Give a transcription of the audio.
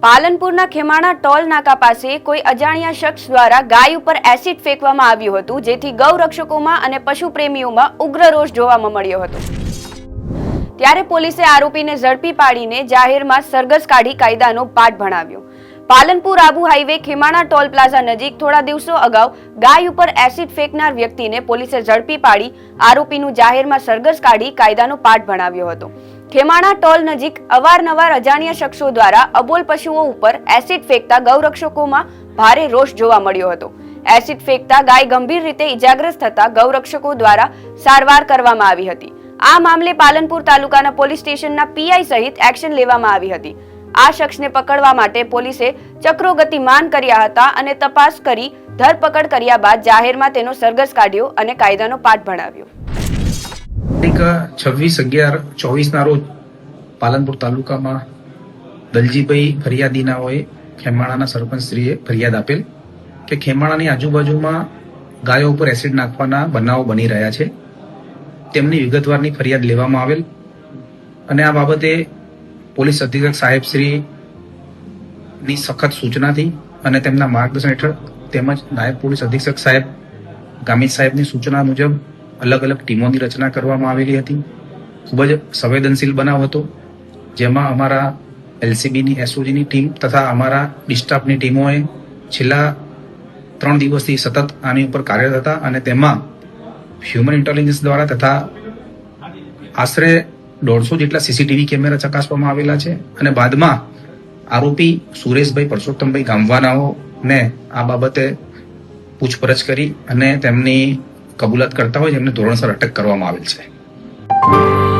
પાલનપુરના Khemana toll નાકા પાસે કોઈ અજાણ્યા શખ્સ દ્વારા ગાય ઉપર એસિડ ફેંકવામાં આવ્યું હતું, જેથી ગૌરક્ષકોમાં અને પશુ પ્રેમીઓમાં ઉગ્ર રોષ જોવા મળ્યો હતો. ત્યારે પોલીસે આરોપીને ઝડપી પાડીને જાહેરમાં સરઘસ કાઢી કાયદાનો પાઠ ભણાવ્યો. Palanpur Abu highway Khemana toll plaza નજીક થોડા દિવસો અગાઉ ગાય ઉપર એસિડ ફેંકનાર વ્યક્તિને પોલીસે ઝડપી પાડી આરોપીનું જાહેરમાં સરઘસ કાઢી કાયદાનો પાઠ ભણાવ્યો હતો. ખેમાણા ટોલ નજીક અવારનવાર અજાણ્યા શખ્સો દ્વારા અબોલ પશુઓ ઉપર એસિડ ફેંકતા ગૌરક્ષકોમાં ભારે રોષ જોવા મળ્યો હતો. એસિડ ફેંકતા ગાય ગંભીર રીતે ઇજાગ્રસ્ત થતા ગૌરક્ષકો દ્વારા સારવાર કરવામાં આવી હતી. આ મામલે પાલનપુર તાલુકાના પોલીસ સ્ટેશનના પીઆઈ સહિત એક્શન લેવામાં આવી હતી. આ શખ્સને પકડવા માટે પોલીસે ચક્રો ગતિમાન કર્યા હતા અને તપાસ કરી ધરપકડ કર્યા બાદ જાહેરમાં તેનો સરઘસ કાઢ્યો અને કાયદાનો પાઠ ભણાવ્યો. તારીખ છવ્વીસ અગિયાર ચોવીસના રોજ પાલનપુર તાલુકામાં દલજીભાઈ ફરિયાદીનાઓએ ખેમાણાના સરપંચશ્રીએ ફરિયાદ આપેલ કે ખેમાણાની આજુબાજુમાં ગાયો ઉપર એસિડ નાખવાના બનાવો બની રહ્યા છે. તેમની વિગતવારની ફરિયાદ લેવામાં આવેલ અને આ બાબતે પોલીસ અધિક્ષક સાહેબશ્રીની સખત સૂચનાથી અને તેમના માર્ગદર્શન હેઠળ તેમજ નાયબ પોલીસ અધિક્ષક સાહેબ ગામિત સાહેબની સૂચના મુજબ અલગ અલગ ટીમોની રચના કરવામાં આવેલી હતી. ખૂબ જ સંવેદનશીલ બનાવ હતો. જેમાં અમારા એલસીબીની, એસઓજીની ટીમ તથા અમારા ડિસ્ટાફની ટીમોએ છેલ્લા ત્રણ દિવસથી સતત આની ઉપર કાર્યરત હતા અને તેમાં હ્યુમન ઇન્ટેલિજન્સ દ્વારા તથા આશરે દોઢસો જેટલા સીસીટીવી કેમેરા ચકાસવામાં આવેલા છે અને બાદમાં આરોપી સુરેશભાઈ પરસોત્તમભાઈ ગામવાનાઓને આ બાબતે પૂછપરછ કરી અને તેમની કબૂલાત કરતા હોય જેમને ધોરણસર અટક કરવામાં આવેલ છે.